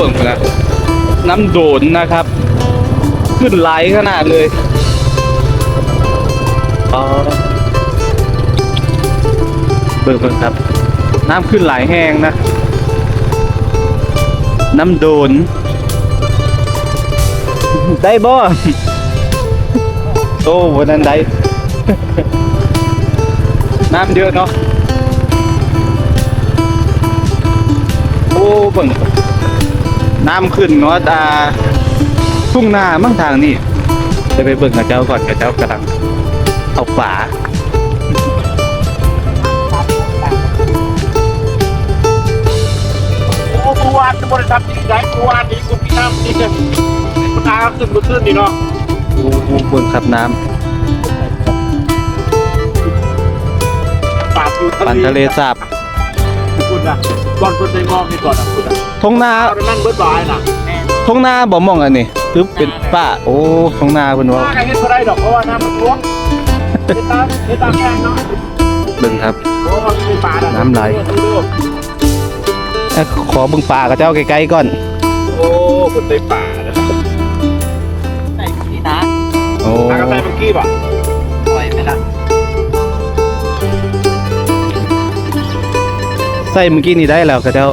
เบิ่งนะน้ำโดนนะครับ ขึ้นไหลขนาดเลยอ๋อเบิ่งเบิ่งครับ น้ำขึ้นไหลแห้งนะ น้ำโดน ได้บ่โอ้วันนั้นได้ น้ำเยอะเนาะ โอ้เบิ่ง น้ำขึ้นเนาะตาทุ่งนามั่งทางนี่จะไปเบิ่งกับเจ้าก่อนกับเจ้ากำลังเอาฝาโอ้กูวานบริษัทดีใจกูวานดีกูพี่น้ำดีกันคุณอาขึ้นมาขึ้นนี่เนาะโอ้โหเบิ่งขับน้ปาดอยู่ำปันทะเลสาบ คุณนะก่อนคุณใจมองนี่ก่อนนะคุณนะทงนาเอาไปนั่งเบิร์ดบายนะทงนาบ่มองอันนี้ปึ๊บเป็นป้า โอ้ทงนาเพิ่นว่าถ้าใครเห็นเขาได้ดอกเพราะว่าน้ำมันท่วมเฮ็ดตามเฮ็ดตามแค่เนาะเบิ่งครับโอ้เขาเป็นป่าน้ำไหล เอ้ยขอเบิ่งป่ากับเจ้าใกล้ๆก่อน โอ้คุณในป่านะใส่ที่นะโอ้ทางกระต่ายเมื่อกี้ป่ะ ส่เมื่อกี้นี่ได้แล้วกับเจ้า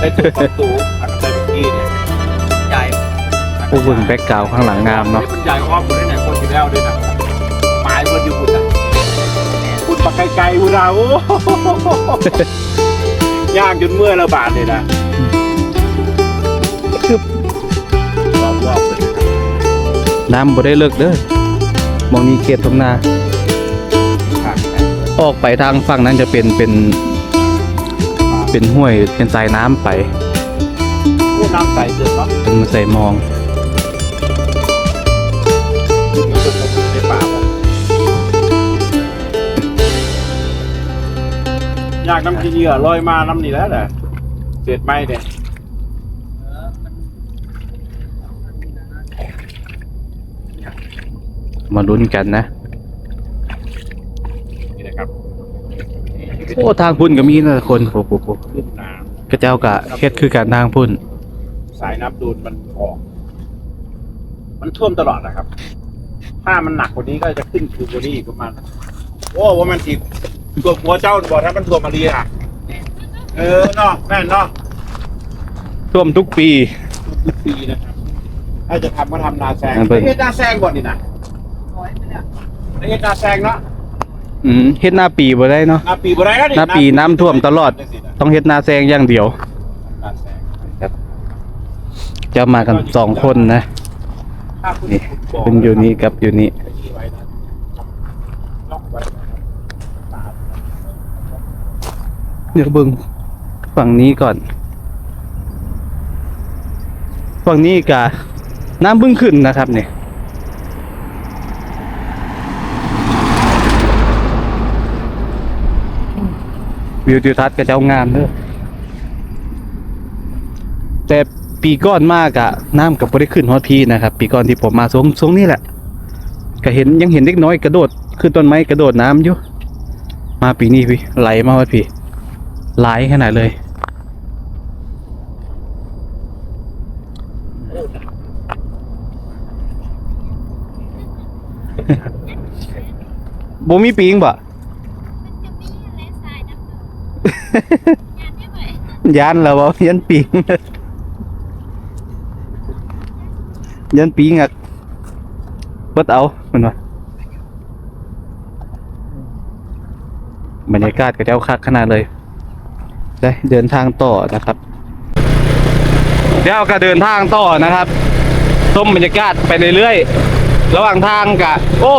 ได้ตัวประตูทางกระต่ายเมื่อกี้เนี่ยใหญ่โอ้เบิ่งแบ็คกราวด์ข้างหลังงามเนาะมันใหญ่กว่าคุณได้ไหนคนที่แล้วด้วยนะหมายมันอยู่คุณนะคุณปากไกลๆคุณเราโอ้ย่างจนเมื่อยระบาดเลยนะรอบๆเลยนะครับน้ำบ่ได้เลิกเด้อมองนี้เขตทงนาครับออกไปทางฝั่งนั้นจะเป็นเป็น เป็นห้วยเป็นสายน้ำไปผู้น้ำใสเกิดครับเป็นใส่มองในป่าผมอยากน้ำขี้เหยื่อลอยมาน้ำนี่แล้วแหละเศษไม้เนี่ยมาลุ้นกันนะ นี่นะครับ โอ้ทางพุ่นก็มีนะคนโอ้โหขึ้นน้กระเจ้ากะเฮ็ดคือการทางพุ่น สายน้ำดูดมันออก มันท่วมตลอดนะครับ ถ้ามันหนักกว่านี้ก็จะขึ้นคือกว่านี้อีกประมาณ โอ้ว่ามันถีบตัวหัวเจ้าบอกถ้ามันท่วมมาดีอะเออเนาะแม่นเนาะท่วมทุกปี ทุกปีนะครับ ถ้าจะทำก็ทำนาแซงอ่าเบิ่งเฮ็ดนาแซงก่อนนี่นะปล่อยไปละเฮ็ดนาแซงเนาะ อืมเฮ็ดหน้าปีบ่ได้เนาะนาปีบ่ได้แล้วนี่นาปีน้ำท่วมตลอด ต้องเฮ็ดหน้าแซงอย่างเดียวนาแซงจะมากันสองคนนะถ้าคุณนี่ขุดบ่เป็นอยู่นี่กับอยู่นี่ไว้นะล็อกไว้นะครับตามเดี๋ยวเบิ่งฝั่งนี้ก่อน ฝั่งนี้กะน้ำเพิ่งขึ้นนะครับเนี่ย วิวทิวทัศน์ก็จ้างามเด้อแต่ปีก่อนมากอะน้ำกับบ่ได้ขึ้นฮอดพีนะครับ ปีก่อนที่ผมมาสงสงนี่แหละ ก็เห็นยังเห็นเด็กน้อยกระโดดขึ้นต้นไม้กระโดดน้ำอยู่มาปีนี้พี่ไหลมาวัดพี่ไหลขนาดเลยบ่มีปิงบ่ มันจะมีอะไรสายน้ำ หนักงานไม่ไหวยันแล้วบ่ยันปิงยันปิงอะเปิดเอามันว่าบรรยากาศก็เจ้าคักขนาดเลยได้เดินทางต่อนะครับเดี๋ยวก็เดินทางต่อนะครับชมบรรยากาศไปเรื่อยๆระหว่างทางกะ โอ้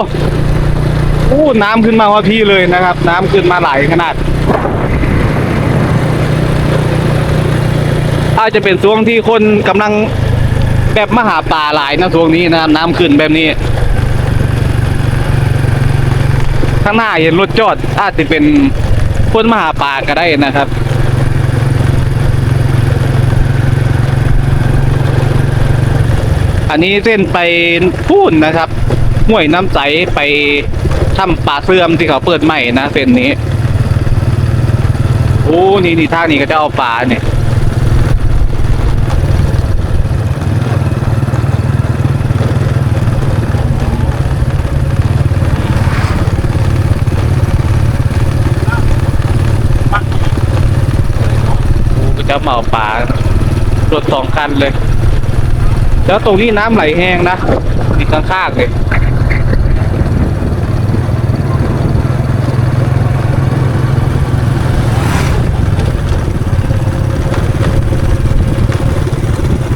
โอ้น้ำขึ้นมาว่าพี่เลยนะครับ น้ำขึ้นมาหลายขนาด อาจจะเป็นช่วงที่คนกำลังแบบมหาป่าหลายนะช่วงนี้นะครับน้ำขึ้นแบบนี้ ข้างหน้าเห็นรถจอด อาจจะเป็นคนมหาป่าก็ได้นะครับอันนี้เส้นไปพูนนะครับห้วยน้ำใสไปถ้ำป่าเสื่อมที่เขาเปิดใหม่นะเส้นนี้ โอ้ นี่นี่ทางนี้ก็จะเอาป่าเนี่ย เจ้าเหมาป่ารถสองคันเลย แล้วตรงนี้น้ำไหลแห้งนะนี่ข้างๆเลย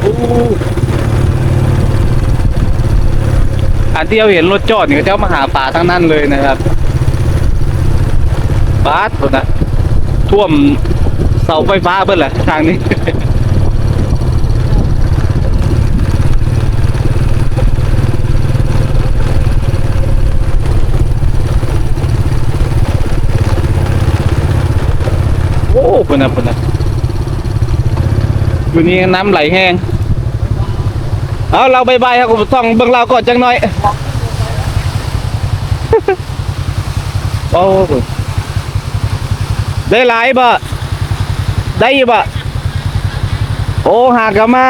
อ้อันที่เราเห็นรถจอดเนี่ยเจ้ามาหาป่าทั้งนั้นเลยนะครับบาสนะท่วม เสาไฟฟ้าเบิ้ลแหละทางนี้ โอ้คนนะคนนะอยู่นี่น้ำไหลแห้ง เอาเราบายบายครับผมส่องเบิ่งเราก่อนจังหน่อยโอ้โหได้หลายบ่ ได้อยู่บ่โอ้หากกะมา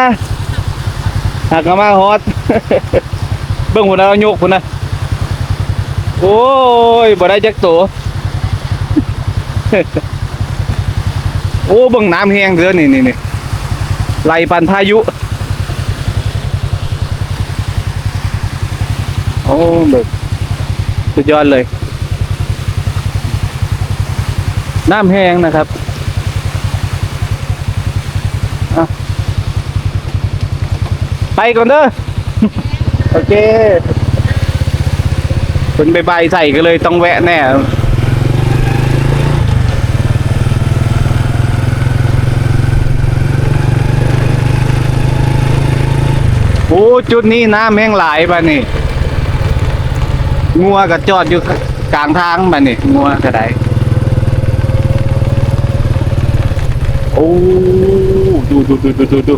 หากกะมาฮอตเบิ่งหัวเราโยกพุ่นนะโอ้ยบ่ได้จักตัวโอ้เบิ่งน้ำแห้งเด้อนี่นี่นี่ไหลปันพายุ โอ้แบบสุดยอดเลย น้ำแห้งนะครับ ไปก่อนเด้อ โอเคคนใบใบายใส่ก็เลยต้องแวะแน่โอ้จุดนี้น้ำแห้งหลายป่ะนี่งัวก็จอดอยู่กลางทางป่ะนี่งัวก็ได้โอ้ ดูดูดูดูดูดู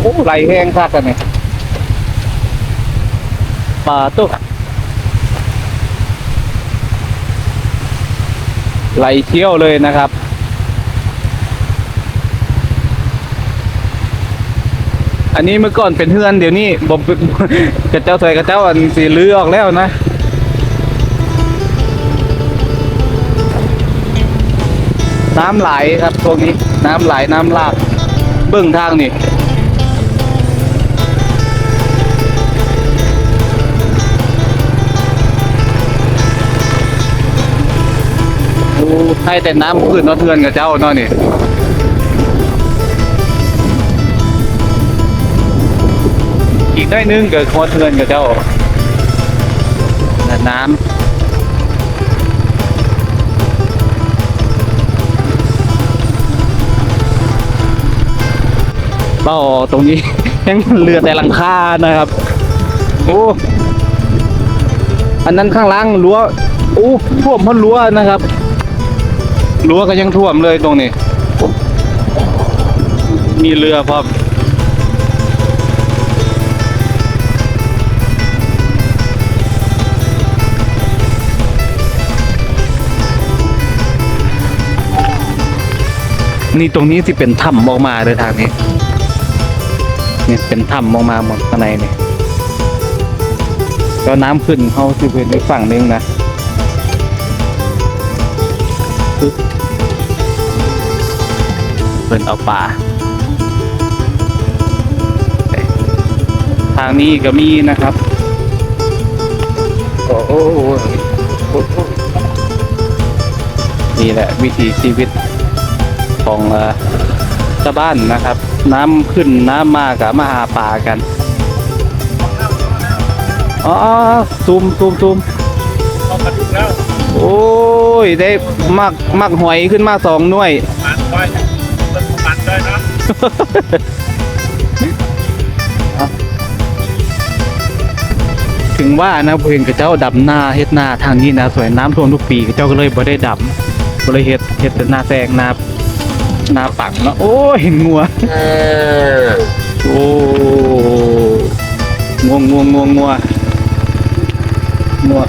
โอ้ไหลแห้งคักกันนี่ปลาตุ๊กไหลเชี่ยวเลยนะครับอันนี้เมื่อก่อนเป็นเฮือนเดี๋ยวนี้ผมกระเจ้าถอยกระเจ้าอันสีเลือออกแล้วนะ น้ำไหลครับตรงนี้น้ำไหลน้ำหลากเบื้องทางนี่ให้แต่น้ำขึ้นนาะเทือนกับเจ้าเนาะนี่อีกได้นึงเกิดคอเทือนกับเจ้าแต่น้ำ เบ้าตรงนี้ยังเหลือแต่หลังคานะครับ โอ้อันนั้นข้างล่างรั้วโอ้ท่วมเพราะรั้วนะครับรั้วก็ยังท่วมเลยตรงนี้ มีเรือพร้อมนี่ตรงนี้สิเป็นถ้ำออกมาเลยทางนี้ นี่เป็นถ้ำออกมาหมดข้างในนี่ก็น้ำขึ้นเขาสิเป็นอีกฝั่งหนึงนะปึ๊บเป็นเอาป่า ทางนี้ก็มีนะครับ โอ้โหโอ้โหนี่แหละวิถีชีวิตของเอ่อ ชาวบ้านนะครับ น้ำขึ้นน้ำมากับมาหาปลากันอ๋อซูมซูมซูมเข้ามาถึงแล้วโอ้ยได้มักมักหอยขึ้นมาสองหน่วยมันไว้มันมันได้นะถึงว่านะเพื่อนกับเจ้าดำหน้าเฮ็ดหน้าทางนี้นะสวยน้ำท่วมทุกปีกับเจ้าก็เลยบ่ได้ดำบ่เลยเฮ็ดเฮ็ดแต่หน้าแซงหน้า หน้าปังเนาะโอ้เห็นงัวโอ้งัวงัวงัวงัวงัว